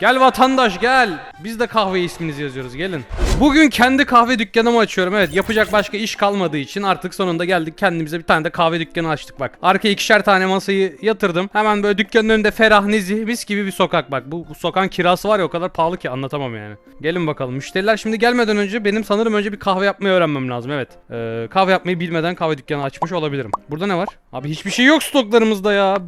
Gel vatandaş gel. Biz de kahve isminizi yazıyoruz gelin. Bugün kendi kahve dükkanımı açıyorum. Evet yapacak başka iş kalmadığı için artık sonunda geldik kendimize bir tane de kahve dükkanı açtık bak. Arkaya ikişer tane masayı yatırdım. Hemen böyle dükkanın önünde ferah nezih mis gibi bir sokak bak. Bu, bu sokağın kirası var ya o kadar pahalı ki anlatamam yani. Gelin bakalım. Müşteriler şimdi gelmeden önce benim sanırım önce bir kahve yapmayı öğrenmem lazım. Evet. Ee, kahve yapmayı bilmeden kahve dükkanı açmış olabilirim. Burada ne var? Abi hiçbir şey yok stoklarımızda ya.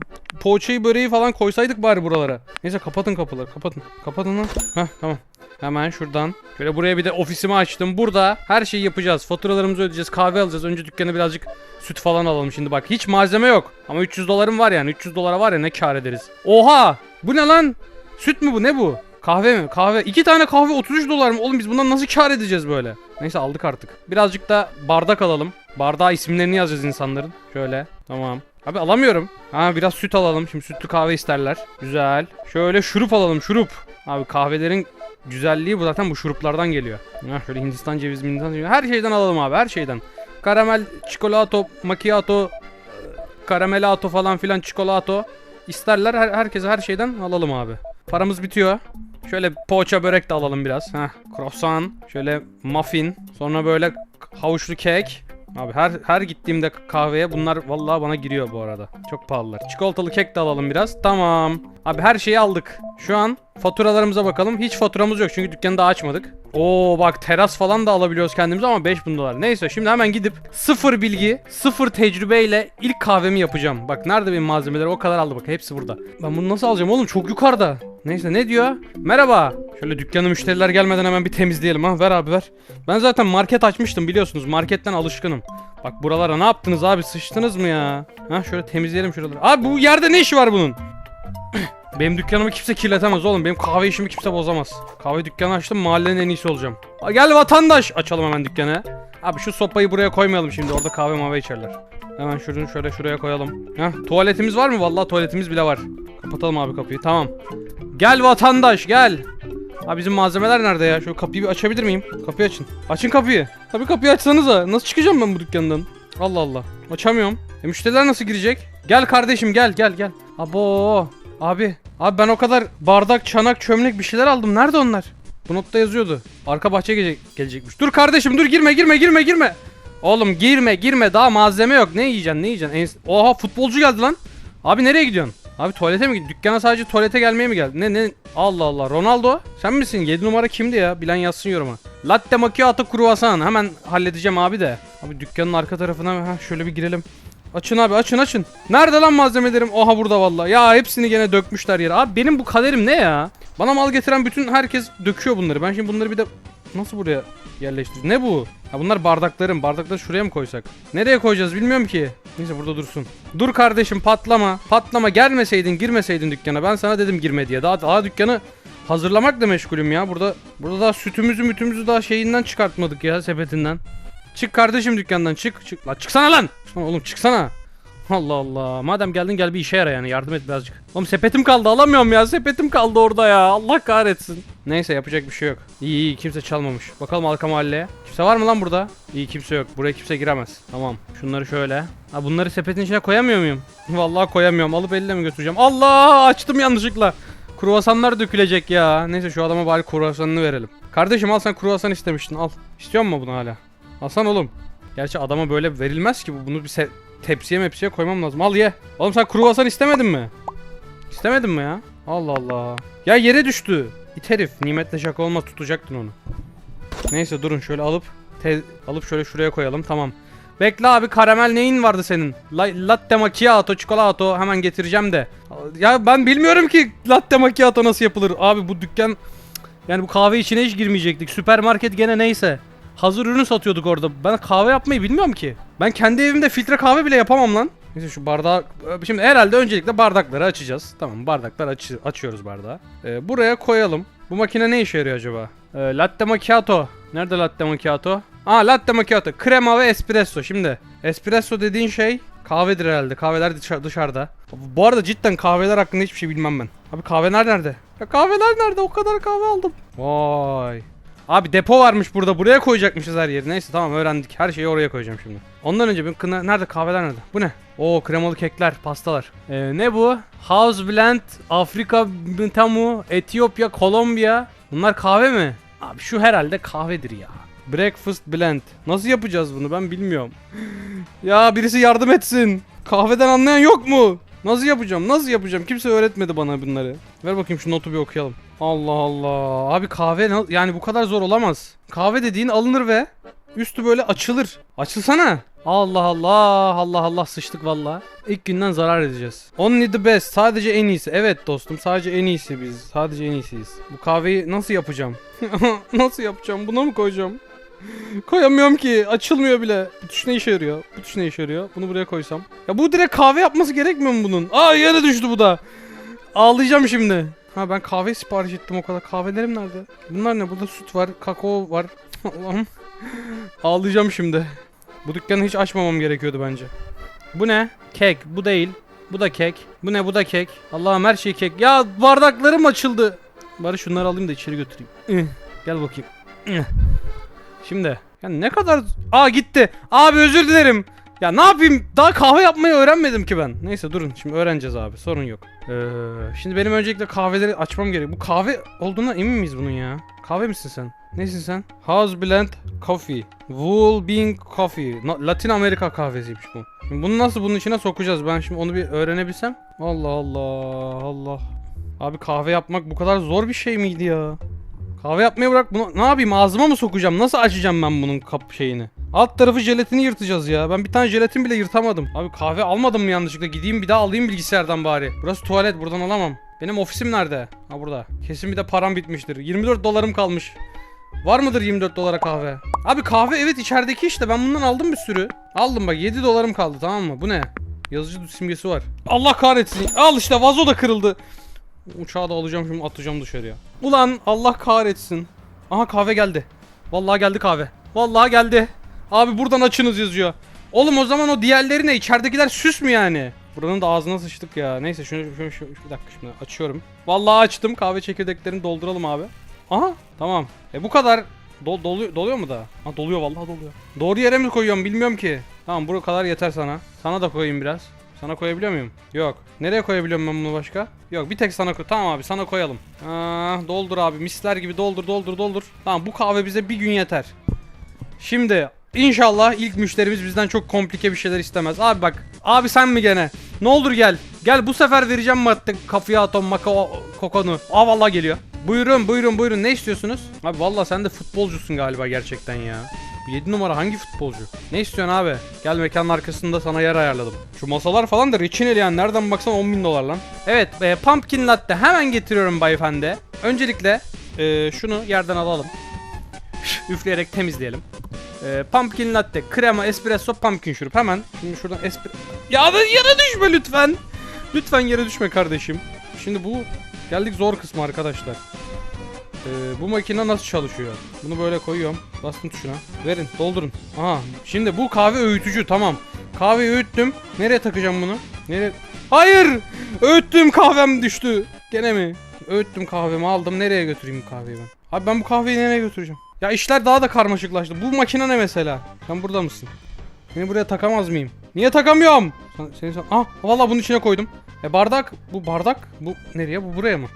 Poğaçayı böreği falan koysaydık bari buralara. Neyse kapatın kapıları kapatın. Kapatın lan. Heh tamam. Hemen şuradan. Şöyle buraya bir de ofisimi açtım. Burada her şeyi yapacağız. Faturalarımızı ödeyeceğiz. Kahve alacağız. Önce dükkana birazcık süt falan alalım şimdi bak. Hiç malzeme yok. Ama 300 dolarım var yani. 300 dolara var ya ne kar ederiz. Oha! Bu ne lan? Süt mü bu? Ne bu? Kahve mi? Kahve. İki tane kahve 33 dolar mı? Oğlum biz bundan nasıl kar edeceğiz böyle? Neyse aldık artık. Birazcık da bardak alalım. Bardağa isimlerini yazacağız insanların. Şöyle. Tamam. Abi alamıyorum. Ha biraz süt alalım. Şimdi sütlü kahve isterler. Güzel. Şöyle şurup alalım. Şurup. Abi kahvelerin güzelliği bu zaten bu şuruplardan geliyor. Ha şöyle Hindistan cevizi, Hindistan cevizi. Her şeyden alalım abi. Her şeyden. Karamel, çikolato, macchiato, karamelato falan filan çikolato. İsterler her, herkese her şeyden alalım abi. Paramız bitiyor. Şöyle poğaça börek de alalım biraz. Heh, croissant, şöyle muffin, sonra böyle havuçlu kek. Abi her her gittiğimde kahveye bunlar vallahi bana giriyor bu arada. Çok pahalılar. Çikolatalı kek de alalım biraz. Tamam. Abi her şeyi aldık. Şu an faturalarımıza bakalım. Hiç faturamız yok çünkü dükkanı daha açmadık. Oo bak teras falan da alabiliyoruz kendimize ama 5000 dolar. Neyse şimdi hemen gidip sıfır bilgi, sıfır tecrübeyle ilk kahvemi yapacağım. Bak nerede benim malzemeler o kadar aldı bak hepsi burada. Ben bunu nasıl alacağım oğlum çok yukarıda. Neyse ne diyor? Merhaba. Şöyle dükkanı müşteriler gelmeden hemen bir temizleyelim ha. Ver abi ver. Ben zaten market açmıştım biliyorsunuz. Marketten alışkınım. Bak buralara ne yaptınız abi? Sıçtınız mı ya? Ha şöyle temizleyelim şuraları. Abi bu yerde ne işi var bunun? Benim dükkanımı kimse kirletemez oğlum. Benim kahve işimi kimse bozamaz. Kahve dükkanı açtım mahallenin en iyisi olacağım. Ha, gel vatandaş. Açalım hemen dükkanı. Abi şu sopayı buraya koymayalım şimdi. Orada kahve mavi içerler. Hemen şunu şöyle şuraya koyalım. Heh, tuvaletimiz var mı? Vallahi tuvaletimiz bile var. Kapatalım abi kapıyı. Tamam. Gel vatandaş gel. Abi bizim malzemeler nerede ya? Şu kapıyı bir açabilir miyim? Kapıyı açın. Açın kapıyı. Tabii kapıyı açsanıza. Nasıl çıkacağım ben bu dükkandan? Allah Allah. Açamıyorum. E müşteriler nasıl girecek? Gel kardeşim gel gel gel. Abo. Abi. Abi ben o kadar bardak, çanak, çömlek bir şeyler aldım. Nerede onlar? Bu notta yazıyordu. Arka bahçe gelecek, gelecekmiş. Dur kardeşim dur girme girme girme girme. Oğlum girme girme daha malzeme yok. Ne yiyeceksin ne yiyeceksin? Oha futbolcu geldi lan. Abi nereye gidiyorsun? Abi tuvalete mi gidiyorsun? Dükkana sadece tuvalete gelmeye mi geldin? Ne ne? Allah Allah. Ronaldo sen misin? 7 numara kimdi ya? Bilen yazsın yoruma. Latte macchiato kruvasan. Hemen halledeceğim abi de. Abi dükkanın arka tarafına ha şöyle bir girelim. Açın abi açın açın. Nerede lan malzemelerim? Oha burada vallahi. Ya hepsini gene dökmüşler yere. Abi benim bu kaderim ne ya? Bana mal getiren bütün herkes döküyor bunları. Ben şimdi bunları bir de nasıl buraya yerleştireceğim? Ne bu? Ha bunlar bardaklarım. Bardakları şuraya mı koysak? Nereye koyacağız bilmiyorum ki. Neyse burada dursun. Dur kardeşim patlama. Patlama gelmeseydin girmeseydin dükkana. Ben sana dedim girme diye. Daha daha dükkanı hazırlamakla meşgulüm ya. Burada burada daha sütümüzü mütümüzü daha şeyinden çıkartmadık ya sepetinden. Çık kardeşim dükkandan çık çık. La çıksana lan. Çıksana oğlum çıksana. Allah Allah. Madem geldin gel bir işe yara yani. Yardım et birazcık. Oğlum sepetim kaldı alamıyorum ya. Sepetim kaldı orada ya. Allah kahretsin. Neyse yapacak bir şey yok. İyi iyi kimse çalmamış. Bakalım arka mahalleye. Kimse var mı lan burada? İyi kimse yok. Buraya kimse giremez. Tamam. Şunları şöyle. Ha bunları sepetin içine koyamıyor muyum? Vallahi koyamıyorum. Alıp elle mi götüreceğim? Allah açtım yanlışlıkla. Kruvasanlar dökülecek ya. Neyse şu adama bari kruvasanını verelim. Kardeşim al sen kruvasan istemiştin. Al. İstiyor musun bunu hala? Alsan oğlum. Gerçi adama böyle verilmez ki bu. Bunu bir tepsiye mepsiye koymam lazım. Al ye. Oğlum sen kruvasan istemedin mi? İstemedin mi ya? Allah Allah. Ya yere düştü. İt herif. Nimetle şaka olmaz tutacaktın onu. Neyse durun şöyle alıp alıp şöyle şuraya koyalım. Tamam. Bekle abi karamel neyin vardı senin? La- latte macchiato, çikolata hemen getireceğim de. Ya ben bilmiyorum ki latte macchiato nasıl yapılır. Abi bu dükkan yani bu kahve içine hiç girmeyecektik. Süpermarket gene neyse. Hazır ürün satıyorduk orada. Ben kahve yapmayı bilmiyorum ki. Ben kendi evimde filtre kahve bile yapamam lan. Neyse şu bardağı... Şimdi herhalde öncelikle bardakları açacağız. Tamam bardakları aç açıyoruz bardağı. Ee, buraya koyalım. Bu makine ne işe yarıyor acaba? Ee, latte macchiato. Nerede latte macchiato? Aa latte macchiato. Krema ve espresso. Şimdi espresso dediğin şey kahvedir herhalde. Kahveler dışa- dışarıda. Bu arada cidden kahveler hakkında hiçbir şey bilmem ben. Abi kahveler nerede? Ya kahveler nerede? O kadar kahve aldım. Vay. Abi depo varmış burada. Buraya koyacakmışız her yeri. Neyse tamam öğrendik. Her şeyi oraya koyacağım şimdi. Ondan önce bir kına nerede kahveler nerede? Bu ne? Oo kremalı kekler, pastalar. Ee, ne bu? House Blend, Afrika Tamu, Etiyopya, Kolombiya. Bunlar kahve mi? Abi şu herhalde kahvedir ya. Breakfast Blend. Nasıl yapacağız bunu ben bilmiyorum. ya birisi yardım etsin. Kahveden anlayan yok mu? Nasıl yapacağım? Nasıl yapacağım? Kimse öğretmedi bana bunları. Ver bakayım şu notu bir okuyalım. Allah Allah. Abi kahve yani bu kadar zor olamaz. Kahve dediğin alınır ve üstü böyle açılır. Açılsana. Allah Allah. Allah Allah sıçtık valla. İlk günden zarar edeceğiz. Only the best. Sadece en iyisi. Evet dostum sadece en iyisi biz. Sadece en iyisiyiz. Bu kahveyi nasıl yapacağım? nasıl yapacağım? Buna mı koyacağım? Koyamıyorum ki. Açılmıyor bile. Bu tuş ne işe yarıyor? Bu tuş ne işe yarıyor? Bunu buraya koysam. Ya bu direkt kahve yapması gerekmiyor mu bunun? Aa yere düştü bu da. Ağlayacağım şimdi. Ha ben kahve sipariş ettim o kadar. Kahvelerim nerede? Bunlar ne? Burada süt var, kakao var. Allah'ım. Ağlayacağım şimdi. Bu dükkanı hiç açmamam gerekiyordu bence. Bu ne? Kek. Bu değil. Bu da kek. Bu ne? Bu da kek. Allah'ım her şey kek. Ya bardaklarım açıldı. Bari şunları alayım da içeri götüreyim. Gel bakayım. Şimdi. Ya ne kadar... Aa gitti. Abi özür dilerim. Ya ne yapayım? Daha kahve yapmayı öğrenmedim ki ben. Neyse durun. Şimdi öğreneceğiz abi. Sorun yok. Ee, şimdi benim öncelikle kahveleri açmam gerek. Bu kahve olduğuna emin miyiz bunun ya? Kahve misin sen? Nesin sen? House Blend Coffee. Wool Bean Coffee. Na- Latin Amerika kahvesiymiş bu. Şimdi bunu nasıl bunun içine sokacağız? Ben şimdi onu bir öğrenebilsem. Allah Allah Allah. Abi kahve yapmak bu kadar zor bir şey miydi ya? Kahve yapmayı bırak bunu ne yapayım ağzıma mı sokacağım? Nasıl açacağım ben bunun kap şeyini? Alt tarafı jelatini yırtacağız ya. Ben bir tane jelatin bile yırtamadım. Abi kahve almadım mı yanlışlıkla? Gideyim bir daha alayım bilgisayardan bari. Burası tuvalet buradan alamam. Benim ofisim nerede? Ha burada. Kesin bir de param bitmiştir. 24 dolarım kalmış. Var mıdır 24 dolara kahve? Abi kahve evet içerideki işte. Ben bundan aldım bir sürü. Aldım bak 7 dolarım kaldı tamam mı? Bu ne? Yazıcı simgesi var. Allah kahretsin. Al işte vazo da kırıldı. Uçağı da alacağım şimdi atacağım dışarıya. Ulan Allah kahretsin. Aha kahve geldi. Vallahi geldi kahve. Vallahi geldi. Abi buradan açınız yazıyor. Oğlum o zaman o diğerleri ne? İçeridekiler süs mü yani? Buranın da ağzına sıçtık ya. Neyse şunu, şunu, şunu, bir dakika şimdi açıyorum. Vallahi açtım. Kahve çekirdeklerini dolduralım abi. Aha tamam. E bu kadar Dol, doluyor, doluyor mu daha? Ha doluyor vallahi doluyor. Doğru yere mi koyuyorum bilmiyorum ki. Tamam bu kadar yeter sana. Sana da koyayım biraz. Sana koyabiliyor muyum? Yok. Nereye koyabiliyorum ben bunu başka? Yok bir tek sana koy. Tamam abi sana koyalım. Aa, doldur abi misler gibi doldur doldur doldur. Tamam bu kahve bize bir gün yeter. Şimdi inşallah ilk müşterimiz bizden çok komplike bir şeyler istemez. Abi bak. Abi sen mi gene? Ne olur gel. Gel bu sefer vereceğim madde kafaya atom makao kokonu. Aa vallahi geliyor. Buyurun buyurun buyurun ne istiyorsunuz? Abi vallahi sen de futbolcusun galiba gerçekten ya. 7 numara hangi futbolcu? Ne istiyorsun abi? Gel mekanın arkasında sana yer ayarladım. Şu masalar falan da reçineli yani nereden baksan 10 bin dolar lan. Evet e, pumpkin latte hemen getiriyorum bayefendi. Öncelikle e, şunu yerden alalım. Üfleyerek temizleyelim. E, pumpkin latte, krema, espresso, pumpkin şurup. Hemen şimdi şuradan espre... Ya yere düşme lütfen. Lütfen yere düşme kardeşim. Şimdi bu geldik zor kısmı arkadaşlar. Ee, bu makine nasıl çalışıyor? Bunu böyle koyuyorum. Bastım tuşuna. Verin, doldurun. Aha, şimdi bu kahve öğütücü tamam. Kahveyi öğüttüm. Nereye takacağım bunu? Nereye? Hayır! Öğüttüm kahvem düştü. Gene mi? Öğüttüm kahvemi aldım. Nereye götüreyim bu kahveyi ben? Abi ben bu kahveyi nereye götüreceğim? Ya işler daha da karmaşıklaştı. Bu makine ne mesela? Sen burada mısın? Beni buraya takamaz mıyım? Niye takamıyorum? Sen, seni sen... Ah vallahi bunun içine koydum. E bardak, bu bardak, bu nereye? Bu buraya mı?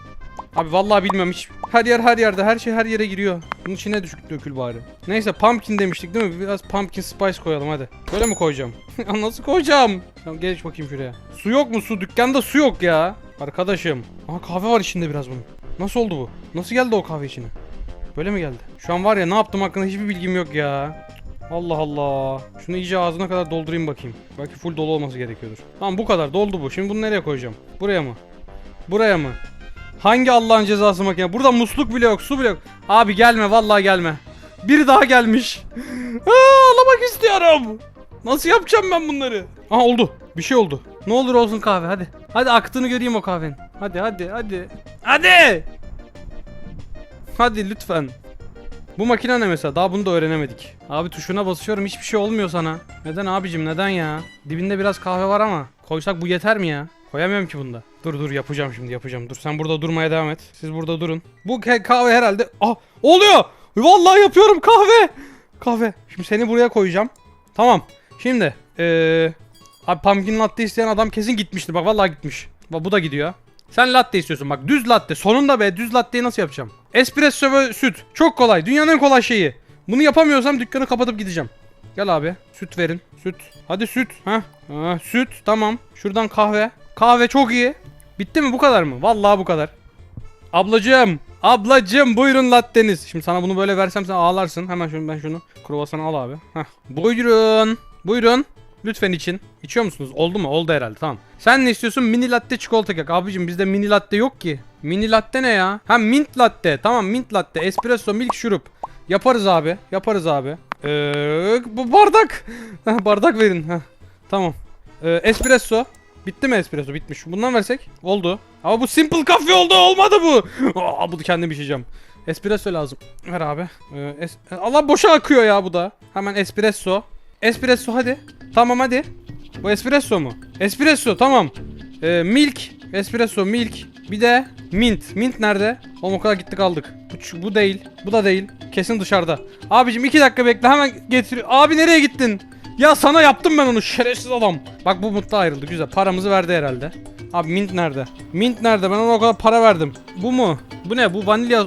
Abi vallahi bilmiyorum hiç. Her yer her yerde, her şey her yere giriyor. Bunun içine düşük dökül bari. Neyse pumpkin demiştik değil mi? Biraz pumpkin spice koyalım hadi. Böyle mi koyacağım? Ya Nasıl koyacağım? Tamam geç bakayım şuraya. Su yok mu su? Dükkanda su yok ya. Arkadaşım. Aha kahve var içinde biraz bunun. Nasıl oldu bu? Nasıl geldi o kahve içine? Böyle mi geldi? Şu an var ya ne yaptım hakkında hiçbir bilgim yok ya. Allah Allah. Şunu iyice ağzına kadar doldurayım bakayım. Belki full dolu olması gerekiyordur. Tamam bu kadar doldu bu. Şimdi bunu nereye koyacağım? Buraya mı? Buraya mı? Hangi Allah'ın cezası makine? Burada musluk bile yok, su bile yok. Abi gelme vallahi gelme. Biri daha gelmiş. Aa, istiyorum. Nasıl yapacağım ben bunları? Aha oldu. Bir şey oldu. Ne olur olsun kahve hadi. Hadi aktığını göreyim o kahvenin. Hadi hadi hadi. Hadi. Hadi lütfen. Bu makine ne mesela? Daha bunu da öğrenemedik. Abi tuşuna basıyorum hiçbir şey olmuyor sana. Neden abicim neden ya? Dibinde biraz kahve var ama. Koysak bu yeter mi ya? Koyamıyorum ki bunda. Dur dur yapacağım şimdi yapacağım. Dur sen burada durmaya devam et. Siz burada durun. Bu kahve herhalde... Ah oluyor! Vallahi yapıyorum kahve. Kahve. Şimdi seni buraya koyacağım. Tamam. Şimdi eee abi pumpkin latte isteyen adam kesin gitmiştir. Bak vallahi gitmiş. Bak bu da gidiyor. Sen latte istiyorsun bak düz latte. Sonunda be düz latteyi nasıl yapacağım? Espresso ve süt. Çok kolay. Dünyanın en kolay şeyi. Bunu yapamıyorsam dükkanı kapatıp gideceğim. Gel abi. Süt verin. Süt. Hadi süt. Ha. ha süt. Tamam. Şuradan kahve. Kahve çok iyi. Bitti mi bu kadar mı? Vallahi bu kadar. Ablacığım. Ablacığım buyurun latteniz. Şimdi sana bunu böyle versem sen ağlarsın. Hemen şunu ben şunu kruvasanı al abi. Heh. Buyurun. Buyurun. Lütfen için. İçiyor musunuz? Oldu mu? Oldu herhalde tamam. Sen ne istiyorsun? Mini latte çikolata kek. Abicim bizde mini latte yok ki. Mini latte ne ya? Ha mint latte. Tamam mint latte. Espresso milk şurup. Yaparız abi. Yaparız abi. Ee, bu bardak. Bardak verin. Heh. Tamam. Ee, espresso. Bitti mi espresso? Bitmiş. Bundan versek? Oldu. Ama bu simple kahve oldu. Olmadı bu. Aa, bunu kendim içeceğim. Espresso lazım. Ver abi. Ee, Allah boşa akıyor ya bu da. Hemen espresso. Espresso hadi. Tamam hadi. Bu espresso mu? Espresso tamam. Ee, milk. Espresso milk. Bir de mint. Mint nerede? Oğlum o kadar gittik aldık. Bu, bu değil. Bu da değil. Kesin dışarıda. Abicim iki dakika bekle hemen getir. Abi nereye gittin? Ya sana yaptım ben onu şerefsiz adam. Bak bu mutlu ayrıldı güzel. Paramızı verdi herhalde. Abi mint nerede? Mint nerede? Ben ona o kadar para verdim. Bu mu? Bu ne? Bu vanilya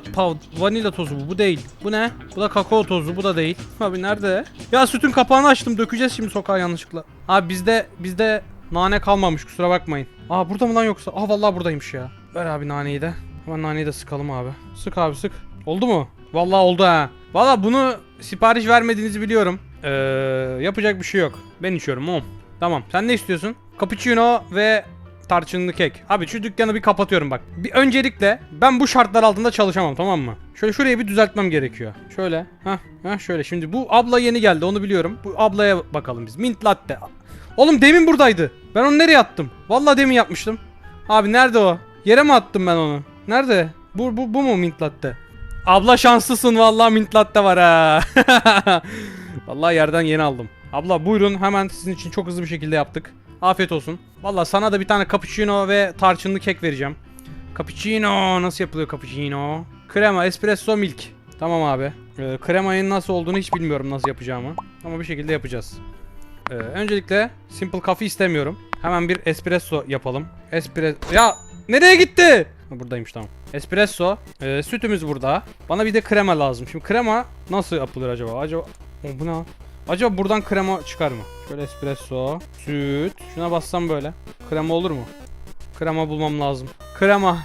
vanilya tozu bu. Bu değil. Bu ne? Bu da kakao tozu. Bu da değil. Abi nerede? Ya sütün kapağını açtım. Dökeceğiz şimdi sokağa yanlışlıkla. Abi bizde bizde nane kalmamış. Kusura bakmayın. Aa burada mı lan yoksa? Aa vallahi buradaymış ya. Ver abi naneyi de. Hemen naneyi de sıkalım abi. Sık abi sık. Oldu mu? Vallahi oldu ha. Vallahi bunu sipariş vermediğinizi biliyorum. Ee, yapacak bir şey yok. Ben içiyorum oğlum. Tamam. Sen ne istiyorsun? Cappuccino ve tarçınlı kek. Abi şu dükkanı bir kapatıyorum bak. Bir öncelikle ben bu şartlar altında çalışamam tamam mı? Şöyle şurayı bir düzeltmem gerekiyor. Şöyle. Ha, ha şöyle. Şimdi bu abla yeni geldi onu biliyorum. Bu ablaya bakalım biz. Mint latte. Oğlum demin buradaydı. Ben onu nereye attım? Vallahi demin yapmıştım. Abi nerede o? Yere mi attım ben onu? Nerede? Bu bu bu mu mint latte? Abla şanslısın vallahi mint latte var ha. vallahi yerden yeni aldım. Abla buyurun hemen sizin için çok hızlı bir şekilde yaptık. Afiyet olsun. Vallahi sana da bir tane cappuccino ve tarçınlı kek vereceğim. Cappuccino nasıl yapılıyor cappuccino? Krema, espresso, milk. Tamam abi. Ee, kremayın nasıl olduğunu hiç bilmiyorum nasıl yapacağımı. Ama bir şekilde yapacağız. Ee, öncelikle simple coffee istemiyorum. Hemen bir espresso yapalım. Espresso... Ya nereye gitti? Buradaymış tamam. Espresso. Ee, sütümüz burada. Bana bir de krema lazım. Şimdi krema nasıl yapılır acaba? Acaba... O, bu ne? Acaba buradan krema çıkar mı? Şöyle espresso, süt. Şuna bassam böyle. Krema olur mu? Krema bulmam lazım. Krema.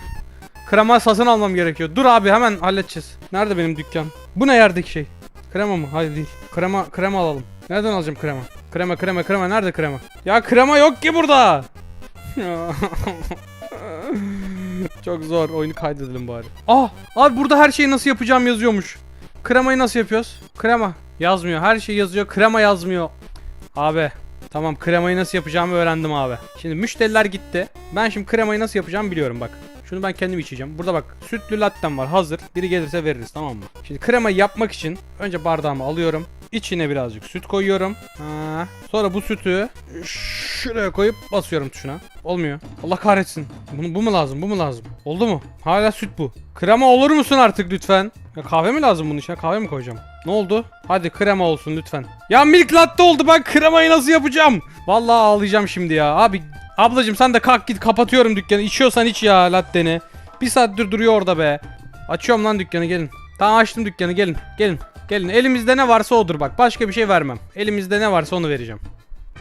Krema satın almam gerekiyor. Dur abi hemen halledeceğiz. Nerede benim dükkan? Bu ne yerdeki şey? Krema mı? Hayır değil. Krema krema alalım. Nereden alacağım krema? Krema krema krema nerede krema? Ya krema yok ki burada. Çok zor. Oyunu kaydedelim bari. Ah! Abi burada her şeyi nasıl yapacağım yazıyormuş. Kremayı nasıl yapıyoruz? Krema. Yazmıyor. Her şey yazıyor. Krema yazmıyor. Abi. Tamam kremayı nasıl yapacağımı öğrendim abi. Şimdi müşteriler gitti. Ben şimdi kremayı nasıl yapacağımı biliyorum bak. Şunu ben kendim içeceğim. Burada bak sütlü lattem var hazır. Biri gelirse veririz tamam mı? Şimdi kremayı yapmak için önce bardağımı alıyorum. İçine birazcık süt koyuyorum. Ha. Sonra bu sütü şuraya koyup basıyorum tuşuna. Olmuyor. Allah kahretsin. Bunu, bu mu lazım? Bu mu lazım? Oldu mu? Hala süt bu. Krema olur musun artık lütfen? Ya kahve mi lazım bunun içine? Kahve mi koyacağım? Ne oldu? Hadi krema olsun lütfen. Ya milk latte oldu ben kremayı nasıl yapacağım? Vallahi ağlayacağım şimdi ya. Abi ablacım sen de kalk git kapatıyorum dükkanı. İçiyorsan iç ya latteni. Bir saattir duruyor orada be. Açıyorum lan dükkanı gelin. Tamam açtım dükkanı gelin. Gelin. Gelin. Elimizde ne varsa odur bak. Başka bir şey vermem. Elimizde ne varsa onu vereceğim.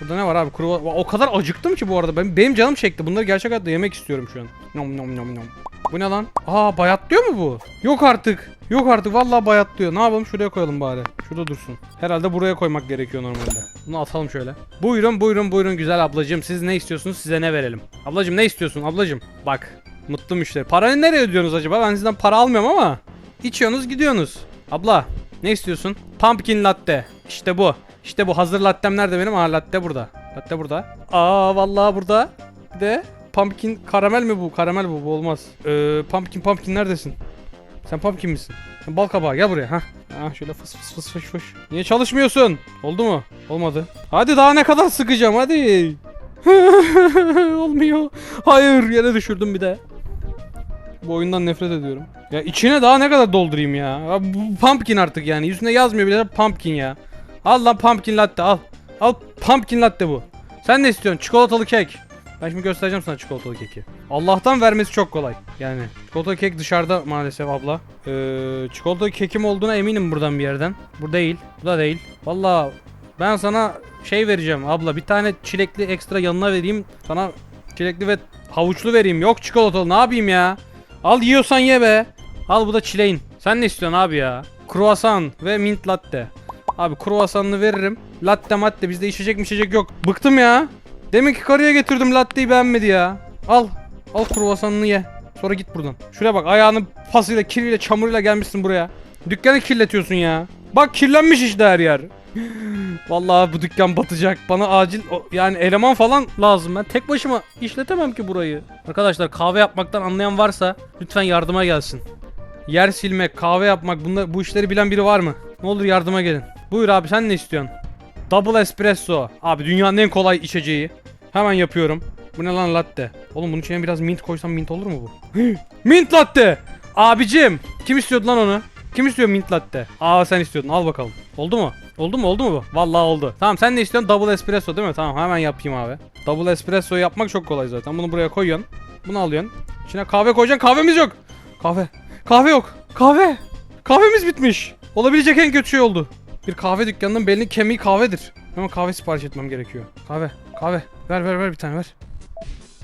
Burada ne var abi? Kuru o kadar acıktım ki bu arada. Ben, benim canım çekti. Bunları gerçek hayatta yemek istiyorum şu an. Nom nom nom nom. Bu ne lan? Aa bayatlıyor mu bu? Yok artık. Yok artık vallahi bayatlıyor. Ne yapalım? Şuraya koyalım bari. Şurada dursun. Herhalde buraya koymak gerekiyor normalde. Bunu atalım şöyle. Buyurun buyurun buyurun güzel ablacığım. Siz ne istiyorsunuz? Size ne verelim? Ablacığım ne istiyorsun ablacığım? Bak. Mutlu müşteri. Parayı nereye ödüyorsunuz acaba? Ben sizden para almıyorum ama. İçiyorsunuz gidiyorsunuz. Abla ne istiyorsun? Pumpkin latte. İşte bu. İşte bu. Hazır lattem nerede benim? Aa latte burada. Latte burada. Aa vallahi burada. Bir de pumpkin karamel mi bu? Karamel bu. Bu olmaz. Ee, pumpkin pumpkin neredesin? Sen pumpkin misin? Sen bal kabağı gel buraya. Ha. Ha şöyle fıs fıs fıs fıs fıs. Niye çalışmıyorsun? Oldu mu? Olmadı. Hadi daha ne kadar sıkacağım hadi. Olmuyor. Hayır yere düşürdüm bir de. Bu oyundan nefret ediyorum. Ya içine daha ne kadar doldurayım ya? ya pumpkin artık yani. Yüzüne yazmıyor bile pumpkin ya. Al lan pumpkin latte al. Al pumpkin latte bu. Sen ne istiyorsun? Çikolatalı kek. Ben şimdi göstereceğim sana çikolatalı keki. Allah'tan vermesi çok kolay. Yani çikolatalı kek dışarıda maalesef abla. Ee, çikolatalı kekim olduğuna eminim buradan bir yerden. Bu değil. Bu da değil. Vallahi ben sana şey vereceğim abla. Bir tane çilekli ekstra yanına vereyim. Sana çilekli ve havuçlu vereyim. Yok çikolatalı ne yapayım ya? Al yiyorsan ye be. Al bu da çileğin. Sen ne istiyorsun abi ya? Kruvasan ve mint latte. Abi kruvasanını veririm. Latte matte bizde içecek mi içecek yok. Bıktım ya. Demin ki karıya getirdim latteyi beğenmedi ya. Al. Al kruvasanını ye. Sonra git buradan. Şuraya bak ayağını pasıyla, kiriyle, çamuruyla gelmişsin buraya. Dükkanı kirletiyorsun ya. Bak kirlenmiş işte her yer. Vallahi bu dükkan batacak. Bana acil yani eleman falan lazım. Ben tek başıma işletemem ki burayı. Arkadaşlar kahve yapmaktan anlayan varsa lütfen yardıma gelsin. Yer silmek, kahve yapmak bunlar bu işleri bilen biri var mı? Ne olur yardıma gelin. Buyur abi sen ne istiyorsun? Double espresso. Abi dünyanın en kolay içeceği. Hemen yapıyorum. Bu ne lan latte? Oğlum bunun içine biraz mint koysam mint olur mu bu? mint latte! Abicim! Kim istiyordu lan onu? Kim istiyor mint latte? Aa sen istiyordun al bakalım. Oldu mu? Oldu mu oldu mu bu? Vallahi oldu. Tamam sen ne istiyorsun? Double espresso değil mi? Tamam hemen yapayım abi. Double espresso yapmak çok kolay zaten. Bunu buraya koyuyorsun. Bunu alıyorsun. İçine kahve koyacaksın. Kahvemiz yok. Kahve. Kahve yok. Kahve. Kahvemiz bitmiş. Olabilecek en kötü şey oldu. Bir kahve dükkanının belli kemiği kahvedir. Ama kahve sipariş etmem gerekiyor. Kahve. Kahve. Ver ver ver bir tane ver.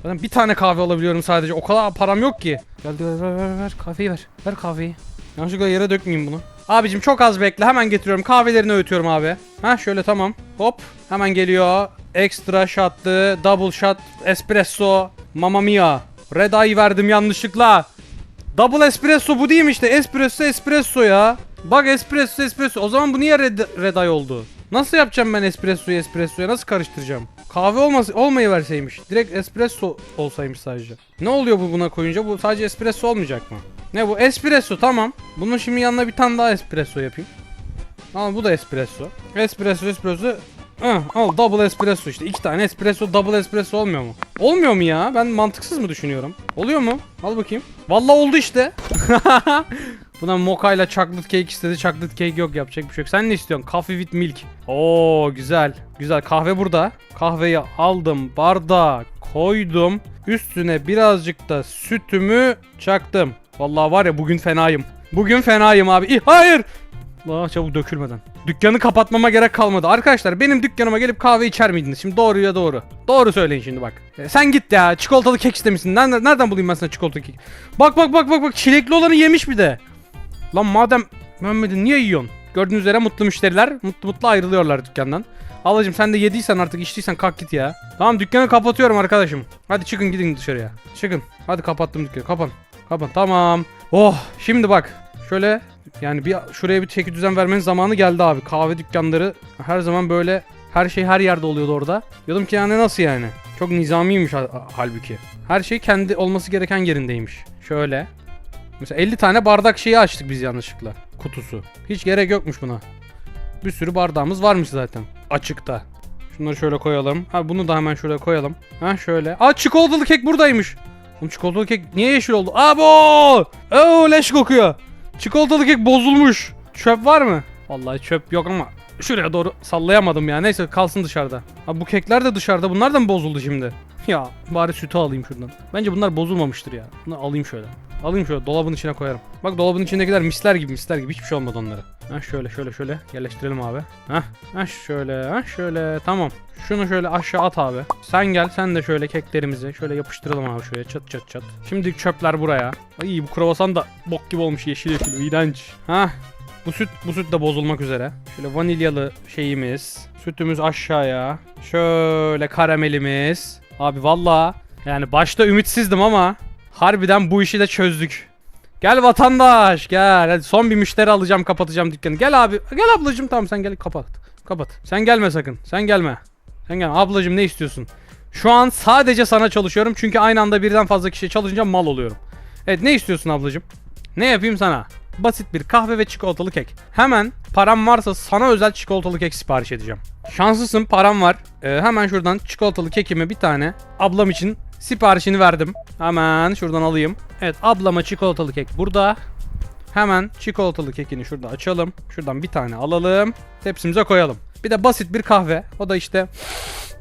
Zaten bir tane kahve alabiliyorum sadece. O kadar param yok ki. Geldi ver ver ver ver. Kahveyi ver. Ver kahveyi. Yanlışlıkla yere dökmeyeyim bunu. Abicim çok az bekle. Hemen getiriyorum. Kahvelerini öğütüyorum abi. Ha şöyle tamam. Hop. Hemen geliyor. Extra shotlı, double shot, espresso, mamma mia. Red eye verdim yanlışlıkla. Double espresso bu değil mi işte? Espresso espresso ya. Bak espresso espresso. O zaman bu niye red, red eye oldu? Nasıl yapacağım ben espressoyu espressoya? Nasıl karıştıracağım? Kahve olması olmayı verseymiş. Direkt espresso olsaymış sadece. Ne oluyor bu buna koyunca? Bu sadece espresso olmayacak mı? Ne bu? Espresso tamam. Bunun şimdi yanına bir tane daha espresso yapayım. Al bu da espresso. Espresso espresso. Ah, al double espresso işte. iki tane espresso double espresso olmuyor mu? Olmuyor mu ya? Ben mantıksız mı düşünüyorum? Oluyor mu? Al bakayım. Vallahi oldu işte. Buna mocha ile chocolate cake istedi. Chocolate cake yok yapacak bir şey yok. Sen ne istiyorsun? Coffee with milk. Oo güzel. Güzel. Kahve burada. Kahveyi aldım. Bardağa koydum. Üstüne birazcık da sütümü çaktım. Vallahi var ya bugün fenayım. Bugün fenayım abi. İh, hayır. Allah çabuk dökülmeden. Dükkanı kapatmama gerek kalmadı. Arkadaşlar benim dükkanıma gelip kahve içer miydiniz? Şimdi doğruya doğru. Doğru söyleyin şimdi bak. E, sen git ya. Çikolatalı kek istemişsin. Nereden, nereden bulayım ben sana çikolatalı kek? Bak bak bak bak bak. Çilekli olanı yemiş bir de. Lan madem Mehmet'in niye yiyorsun? Gördüğünüz üzere mutlu müşteriler mutlu mutlu ayrılıyorlar dükkandan. Ablacım sen de yediysen artık içtiysen kalk git ya. Tamam dükkanı kapatıyorum arkadaşım. Hadi çıkın gidin dışarıya. Çıkın. Hadi kapattım dükkanı. Kapan. Kapan. Tamam. Oh şimdi bak. Şöyle yani bir şuraya bir çeki düzen vermenin zamanı geldi abi. Kahve dükkanları her zaman böyle her şey her yerde oluyordu orada. Diyordum ki yani nasıl yani? Çok nizamiymiş hal- halbuki. Her şey kendi olması gereken yerindeymiş. Şöyle. Mesela 50 tane bardak şeyi açtık biz yanlışlıkla. Kutusu. Hiç gerek yokmuş buna. Bir sürü bardağımız varmış zaten. Açıkta. Şunları şöyle koyalım. Ha bunu da hemen şöyle koyalım. Ha şöyle. Aa çikolatalı kek buradaymış. Oğlum çikolatalı kek niye yeşil oldu? Abo! Oo leş kokuyor. Çikolatalı kek bozulmuş. Çöp var mı? Vallahi çöp yok ama şuraya doğru sallayamadım ya. Neyse kalsın dışarıda. Ha bu kekler de dışarıda. Bunlar da mı bozuldu şimdi? Ya bari sütü alayım şuradan. Bence bunlar bozulmamıştır ya. Bunu alayım şöyle. Alayım şöyle dolabın içine koyarım. Bak dolabın içindekiler misler gibi misler gibi hiçbir şey olmadı onlara. Ha şöyle şöyle şöyle yerleştirelim abi. Ha ha şöyle ha şöyle tamam. Şunu şöyle aşağı at abi. Sen gel sen de şöyle keklerimizi şöyle yapıştıralım abi şöyle çat çat çat. Şimdi çöpler buraya. Ay bu kruvasan da bok gibi olmuş yeşil yeşil iğrenç. Ha bu süt bu süt de bozulmak üzere. Şöyle vanilyalı şeyimiz. Sütümüz aşağıya. Şöyle karamelimiz. Abi valla yani başta ümitsizdim ama harbiden bu işi de çözdük. Gel vatandaş gel. Hadi son bir müşteri alacağım kapatacağım dükkanı. Gel abi. Gel ablacığım tamam sen gel kapat. Kapat. Sen gelme sakın. Sen gelme. Sen gelme. Ablacığım ne istiyorsun? Şu an sadece sana çalışıyorum çünkü aynı anda birden fazla kişiye çalışınca mal oluyorum. Evet ne istiyorsun ablacığım? Ne yapayım sana? Basit bir kahve ve çikolatalı kek. Hemen param varsa sana özel çikolatalı kek sipariş edeceğim. Şanslısın param var. Ee, hemen şuradan çikolatalı kekimi bir tane ablam için Siparişini verdim. Hemen şuradan alayım. Evet ablama çikolatalı kek burada. Hemen çikolatalı kekini şurada açalım. Şuradan bir tane alalım. Tepsimize koyalım. Bir de basit bir kahve. O da işte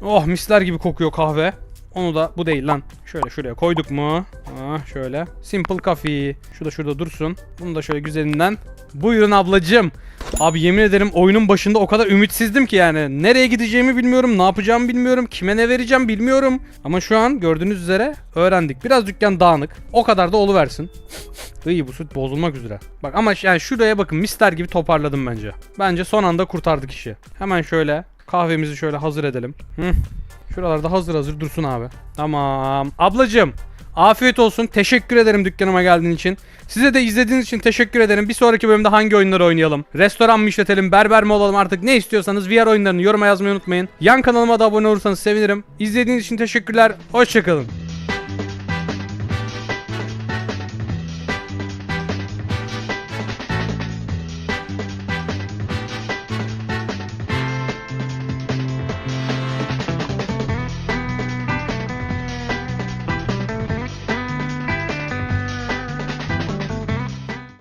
oh misler gibi kokuyor kahve. Onu da bu değil lan. Şöyle şuraya koyduk mu? Ah şöyle. Simple coffee. Şu da şurada dursun. Bunu da şöyle güzelinden. Buyurun ablacığım. Abi yemin ederim oyunun başında o kadar ümitsizdim ki yani. Nereye gideceğimi bilmiyorum, ne yapacağımı bilmiyorum, kime ne vereceğim bilmiyorum. Ama şu an gördüğünüz üzere öğrendik. Biraz dükkan dağınık. O kadar da oluversin. İyi bu süt bozulmak üzere. Bak ama yani şuraya bakın mister gibi toparladım bence. Bence son anda kurtardık işi. Hemen şöyle kahvemizi şöyle hazır edelim. Hı. Şuralarda hazır hazır dursun abi. Tamam. Ablacığım afiyet olsun. Teşekkür ederim dükkanıma geldiğin için. Size de izlediğiniz için teşekkür ederim. Bir sonraki bölümde hangi oyunları oynayalım? Restoran mı işletelim? Berber mi olalım artık? Ne istiyorsanız VR oyunlarını yoruma yazmayı unutmayın. Yan kanalıma da abone olursanız sevinirim. İzlediğiniz için teşekkürler. Hoşçakalın.